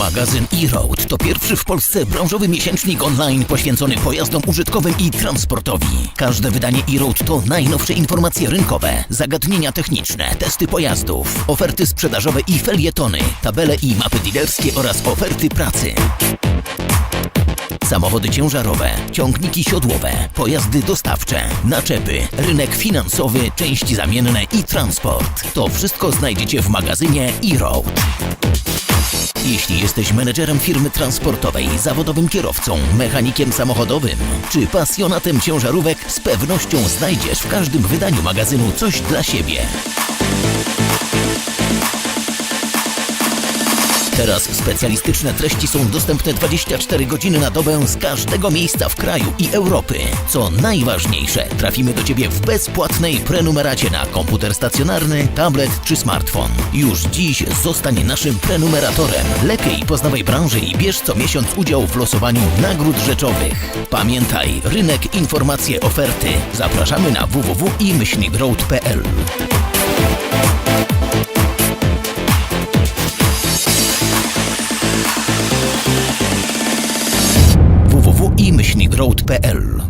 Magazyn e-Road to pierwszy w Polsce branżowy miesięcznik online poświęcony pojazdom użytkowym i transportowi. Każde wydanie e-Road to najnowsze informacje rynkowe, zagadnienia techniczne, testy pojazdów, oferty sprzedażowe i felietony, tabele i mapy dealerskie oraz oferty pracy. Samochody ciężarowe, ciągniki siodłowe, pojazdy dostawcze, naczepy, rynek finansowy, części zamienne i transport. To wszystko znajdziecie w magazynie e-Road. Jeśli jesteś menedżerem firmy transportowej, zawodowym kierowcą, mechanikiem samochodowym. Czy pasjonatem ciężarówek, z pewnością znajdziesz w każdym wydaniu magazynu coś dla siebie. Teraz specjalistyczne treści są dostępne 24 godziny na dobę z każdego miejsca w kraju i Europy. Co najważniejsze, trafimy do Ciebie w bezpłatnej prenumeracie na komputer stacjonarny, tablet czy smartfon. Już dziś zostań naszym prenumeratorem. Lepiej poznawaj branżę i bierz co miesiąc udział w losowaniu nagród rzeczowych. Pamiętaj, rynek, informacje, oferty. Zapraszamy na www.imyślnikroad.pl www.imyślnikroad.pl